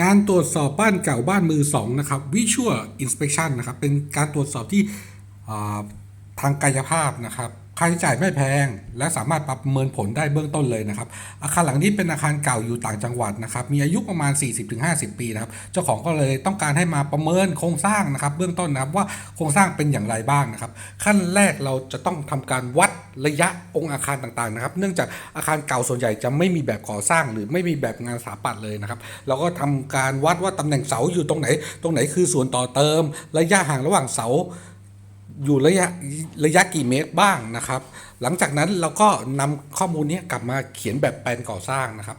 งานตรวจสอบบ้านเก่าบ้านมือสองนะครับ Visual Inspection นะครับ เป็นการตรวจสอบที่ทางกายภาพนะครับ ค่าใช้จ่ายไม่แพง และสามารถประเมินผลได้เบื้องต้นเลยนะครับ อาคารหลังนี้เป็นอาคารเก่าอยู่ต่างจังหวัดนะครับ มีอายุประมาณ 40-50 ปีนะครับ เจ้าของก็เลยต้องการให้มาประเมินโครงสร้างนะครับ เบื้องต้นนะครับว่าโครงสร้างเป็นอย่างไรบ้างนะครับ ขั้นแรกเราจะต้องทำการวัดระยะองค์อาคารต่างๆนะครับ เนื่องจากอาคารเก่าส่วนใหญ่จะไม่มีแบบก่อสร้าง หรือไม่มีแบบงานสถาปัตย์เลยนะครับ เราก็ทำการวัดว่าตำแหน่งเสาอยู่ตรงไหน ตรงไหนคือส่วนต่อเติม ระยะห่างระหว่างเสา อยู่ระยะระยะกี่เมตรบ้างนะครับ หลังจากนั้นเราก็นำข้อมูลนี้กลับมาเขียนแบบแปลนก่อสร้างนะครับ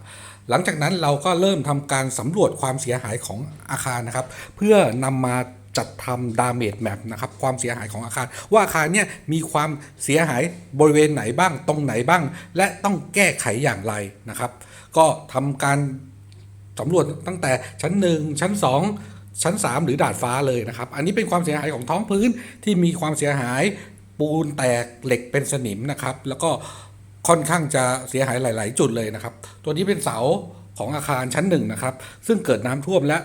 หลังจากนั้นเราก็เริ่มทำการสำรวจความเสียหายของอาคารนะครับ เพื่อนำมาจัดทำ damage map นะครับความเสียหายของอาคาร ว่าอาคารเนี่ยมีความเสียหายบริเวณไหนบ้าง ตรงไหนบ้าง และต้องแก้ไขอย่างไรนะครับ ก็ทำการสำรวจตั้งแต่ชั้น 1 ชั้น 2 ชั้น 3 หรือดาดฟ้าเลยนะครับ อันนี้เป็นความเสียหายของท้องพื้นที่มีความเสียหายปูนแตกเหล็กเป็นสนิมนะครับ แล้วก็ค่อนข้างจะเสียหายหลาย ๆ จุดเลยนะครับ ตัวนี้เป็นเสาของอาคารชั้นหนึ่งนะครับ ซึ่งเกิดน้ำท่วมและ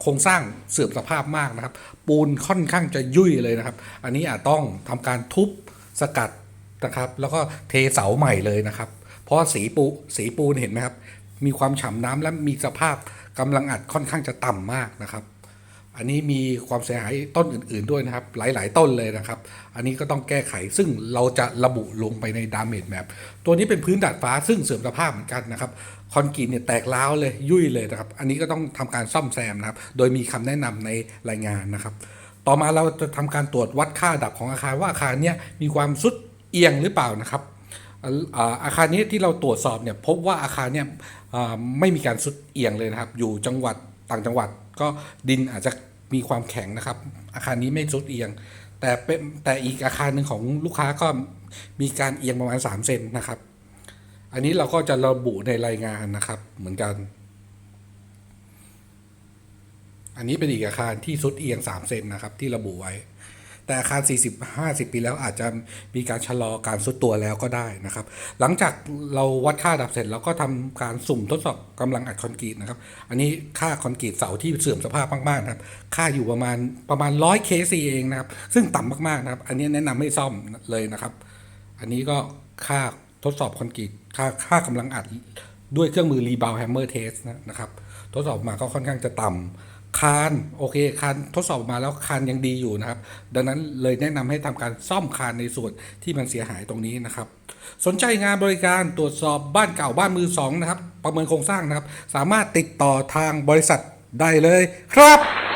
โครงสร้างเสื่อมสภาพมากนะครับ ปูนค่อนข้างจะยุ่ยเลยนะครับ อันนี้อาจต้องทำการทุบสกัดนะครับ แล้วก็เทเสาใหม่เลยนะครับ เพราะสีปูสีปูนเห็นไหมครับ มีความฉ่ำน้ำและมีสภาพ กำลังอัดค่อนข้างจะต่ำมากนะครับ อันนี้มีความเสียหายต้นอื่น ๆด้วยนะครับ หลาย ๆ ต้นเลยนะครับ อันนี้ก็ต้องแก้ไขซึ่งเราจะระบุลงไปใน damage map ตัวนี้เป็นพื้นดาดฟ้าซึ่งเสื่อมสภาพเหมือนกันนะครับคอนกรีตเนี่ยแตกร้าวเลยยุ่ยเลยนะครับ อันนี้ก็ต้องทำการซ่อมแซมนะครับ โดยมีคำแนะนำในรายงานนะครับ ต่อมาเราจะทำการตรวจวัดค่าดับของอาคารว่าอาคารเนี่ยมีความสุดเอียงหรือเปล่านะครับ อาคารนี้ที่เราตรวจสอบเนี่ยพบว่าอาคารเนี่ยไม่มีการสุดเอียงเลยนะครับ อยู่จังหวัดต่างจังหวัด ก็ดินอาจจะมีความแข็งนะครับ อาคารนี้ไม่สุดเอียง แต่เป็นแต่อีกอาคารหนึ่งของลูกค้าก็มีการเอียงประมาณ3เซนนะครับ อันนี้เราก็จะระบุในรายงานนะครับเหมือนกัน อันนี้เป็นอีกอาคารที่สุดเอียง3เซนนะครับที่ระบุไว้ แต่อาคาร 40 50 ปีแล้วอาจจะมีการชะลอการสุดตัวแล้วก็ได้นะครับ หลังจากเราวัดค่าดับเสร็จเราก็ทำการสุ่มทดสอบกำลังอัดคอนกรีตนะครับ อันนี้ค่าคอนกรีตเสาที่เสื่อมสภาพมากๆนะครับ ค่าอยู่ประมาณประมาณ 100 kc เองนะครับ ซึ่งต่ำมากๆนะครับ อันนี้แนะนำไม่ซ่อมเลยนะครับ อันนี้ก็ค่าทดสอบคอนกรีตค่าค่ากำลังอัดด้วยเครื่องมือ rebound hammer test นะครับ ทดสอบมาก็ค่อนข้างจะต่ำ คานโอเคคานทดสอบมาแล้วคานยังดีอยู่นะครับ ดังนั้นเลยแนะนำให้ทำการซ่อมคานในส่วนที่มันเสียหายตรงนี้นะครับ สนใจงานบริการตรวจสอบบ้านเก่าบ้านมือสองนะครับ ประเมินโครงสร้างนะครับ สามารถติดต่อทางบริษัทได้เลยครับ